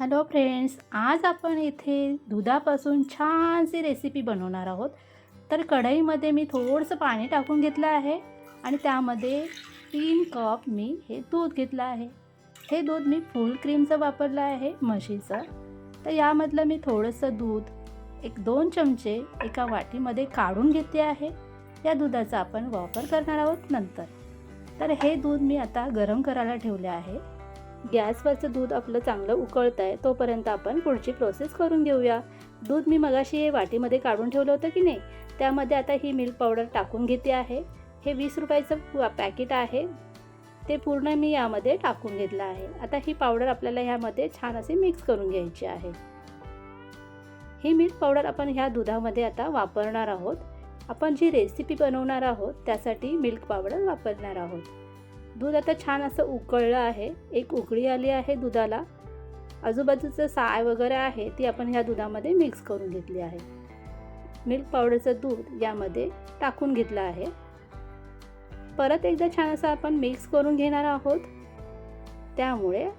Hello friends आज आपण इथे दुधापासून छानशी रेसिपी बनवणार आहोत. तर कढईमध्ये मी थोडंसं पाणी टाकून घेतलं आहे आणि त्यामध्ये तीन कप मी हे दूध घेतलं आहे. हे दूध मी फुल क्रीमचं वापरलं आहे म्हशीचं. तर यामधलं मी थोडंसं दूध एक दोन चमचे एका वाटीमध्ये काढून घेते आहे. या दुधाचा आपण वापर करणार आहोत नंतर. तर हे दूध मी आता गरम करायला ठेवले आहे. गॅसवरचं दूध आपलं चांगलं उकळतं आहे तोपर्यंत आपण पुढची प्रोसेस करून घेऊया. दूध मी मगाशी हे वाटीमध्ये काढून ठेवलं होतं की नाही? त्यामध्ये आता ही मिल्क पावडर टाकून घेते आहे. हे वीस रुपयाचं पॅकेट आहे. ते पूर्ण मी यामध्ये टाकून घेतलं आहे. आता ही पावडर आपल्याला ह्यामध्ये छान असे मिक्स करून घ्यायची आहे. ही मिल्क पावडर आपण ह्या दुधामध्ये आता वापरणार आहोत. आपण जी रेसिपी बनवणार आहोत त्यासाठी मिल्क पावडर वापरणार आहोत. दूध आता छान असं उकळलं आहे. एक उकळी आली आहे दुधाला. आजूबाजूचं साय वगैरे आहे ती आपण ह्या दुधामध्ये मिक्स करून घेतली आहे. मिल्क पावडरचं दूध यामध्ये टाकून घेतलं आहे. परत एकदा छान असं आपण मिक्स करून घेणार आहोत. त्यामुळे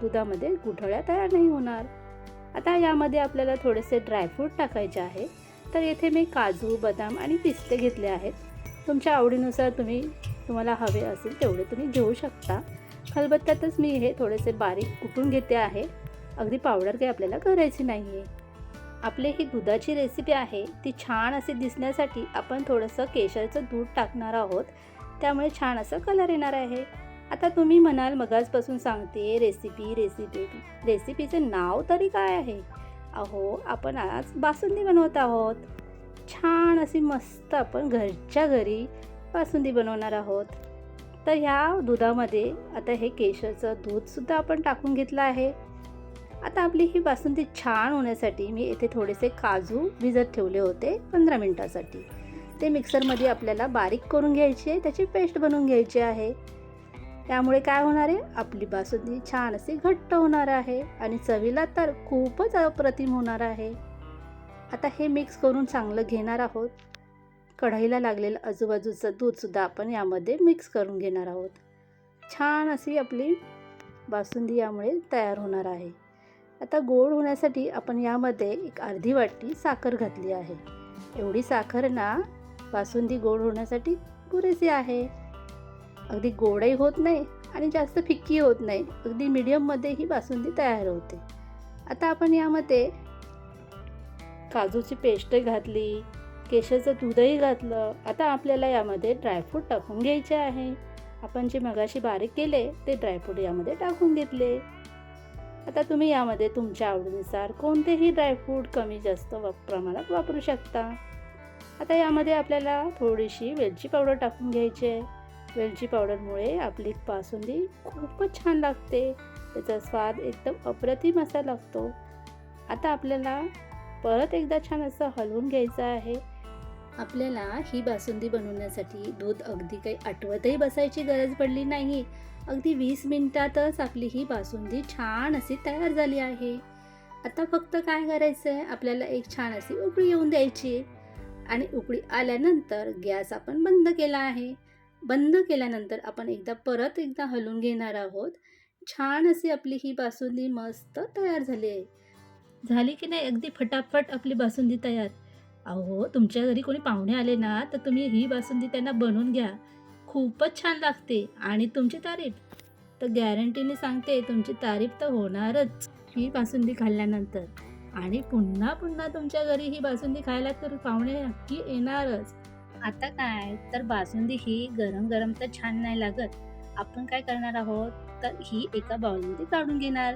दुधामध्ये गुठळ्या तयार नाही होणार. आता यामध्ये आपल्याला थोडेसे ड्रायफ्रूट टाकायचे आहे. तर येथे मी काजू बदाम आणि पिस्ते घेतले आहेत. तुमच्या आवडीनुसार तुम्ही तुम्हाला हवे असेल तेवढे तुम्ही घेऊ शकता. खलबत्त्यातच मी हे थोडेसे बारीक कुटून घेते आहे. अगदी पावडर काही आपल्याला करायची नाही आहे आपली ही दुधाची रेसिपी आहे ती छान असे दिसण्यासाठी आपण थोडंसं केशरचं दूध टाकणार आहोत. त्यामुळे छान असं कलर येणार आहे. आता तुम्ही म्हणाल मगाजपासून सांगते रेसिपी रेसिपी रेसिपीचं नाव तरी काय आहे? अहो आपण आज बासुंदी बनवत आहोत. छान अशी मस्त आपण घरच्या घरी बासुंदी बनवणार आहोत. तर ह्या दुधामध्ये आता हे केशरचं दूधसुद्धा आपण टाकून घेतलं आहे. आता आपली ही बासुंदी छान होण्यासाठी मी येथे थोडेसे काजू भिजत ठेवले होते पंधरा मिनटासाठी. ते मिक्सरमध्ये आपल्याला बारीक करून घ्यायचे त्याची पेस्ट बनवून घ्यायची आहे. त्यामुळे काय होणार आहे? आपली बासुंदी छान अशी घट्ट होणार आहे आणि चवीला तर खूपच अप्रतिम होणार आहे. आता हे मिक्स करून चांगलं घेणार आहोत. कढईला लागलेलं आजूबाजूचं दूधसुद्धा आपण यामध्ये मिक्स करून घेणार आहोत. छान अशी आपली बासुंदी यामुळे तयार होणार आहे. आता गोड होण्यासाठी आपण यामध्ये एक अर्धी वाटी साखर घातली आहे. एवढी साखर ना बासुंदी गोड होण्यासाठी पुरेशी आहे. अगदी गोडही होत नाही आणि जास्त फिक्की होत नाही. अगदी मिडियममध्ये ही बासुंदी तयार होते. आता आपण यामध्ये काजूची पेस्ट घातली केशाचं दूधही घातलं. आता आपल्याला यामध्ये ड्रायफ्रूट टाकून घ्यायचे आहे. आपण जे मगाशी बारीक केले ते ड्रायफ्रूट यामध्ये टाकून घेतले. आता तुम्ही यामध्ये तुमच्या आवडीनुसार कोणतेही ड्रायफ्रूट कमी जास्त वा प्रमाणात वापरू शकता. आता यामध्ये आपल्याला थोडीशी वेलची पावडर टाकून घ्यायची आहे. वेलची पावडरमुळे आपली बासुंदी खूपच छान लागते. त्याचा स्वाद एकदम अप्रतिम असा लागतो. आता आपल्याला परत एकदा छान असं हलवून घ्यायचं आहे. आपल्याला ही बासुंदी बनवण्यासाठी दूध अगदी काही आठवतही बसायची गरज पडली नाही. अगदी वीस मिनिटातच आपली ही बासुंदी छान अशी तयार झाली आहे. आता फक्त काय करायचं आहे आपल्याला एक छान अशी उकळी येऊन द्यायची. आणि उकळी आल्यानंतर गॅस आपण बंद केला आहे. बंद केल्यानंतर आपण एकदा परत एकदा हलवून घेणार आहोत. छान अशी आपली ही बासुंदी मस्त तयार झाली आहे. झाली की नाही? अगदी फटाफट आपली बासुंदी तयार. अहो तुमच्या घरी कोणी पाहुणे आले ना तर तुम्ही ही बासुंदी त्यांना बनवून घ्या. खूपच छान लागते आणि तुमची तारीफ. तर गॅरंटीने सांगते तुमची तारीफ तर होणारच ही बासुंदी खाल्ल्यानंतर. आणि पुन्हा पुन्हा तुमच्या घरी ही बासुंदी खायला तर पाहुणे नक्की येणारच. आता काय? तर बासुंदी ही गरम गरम तर छान नाही लागत. आपण काय करणार आहोत? तर ही एका बाउलमध्ये काढून घेणार.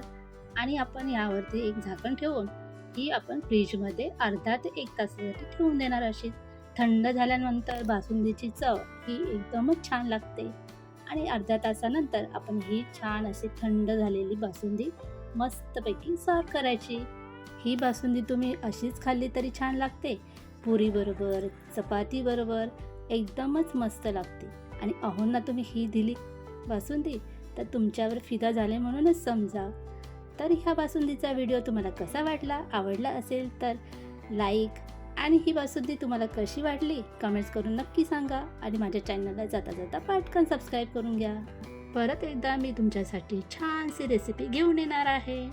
आणि आपण यावरती एक झाकण ठेवून ही आपण फ्रीजमध्ये अर्धा ते एक तासासाठी ठेवून देणार अशी थंड झाल्यानंतर बासुंदीची चव ही एकदमच छान लागते. आणि अर्ध्या तासानंतर आपण ही छान अशी थंड झालेली बासुंदी मस्तपैकी सर्व करायची. ही बासुंदी तुम्ही अशीच खाल्ली तरी छान लागते. पुरीबरोबर चपातीबरोबर एकदमच मस्त लागते. आणि अहोंना तुम्ही ही दिली बासुंदी तर तुमच्यावर फिदा झाले म्हणूनच समजा तर ह्या बासुंदीचा व्हिडिओ तुम्हाला कसा वाटला आवडला असेल तर लाईक आणि ही बासुंदी तुम्हाला कशी वाटली कमेंट्स करून नक्की सांगा आणि माझ्या चॅनलला जाता जाता पाटकन सबस्क्राईब करून घ्या. परत एकदा मी तुमच्यासाठी छानशी रेसिपी घेऊन येणार आहे.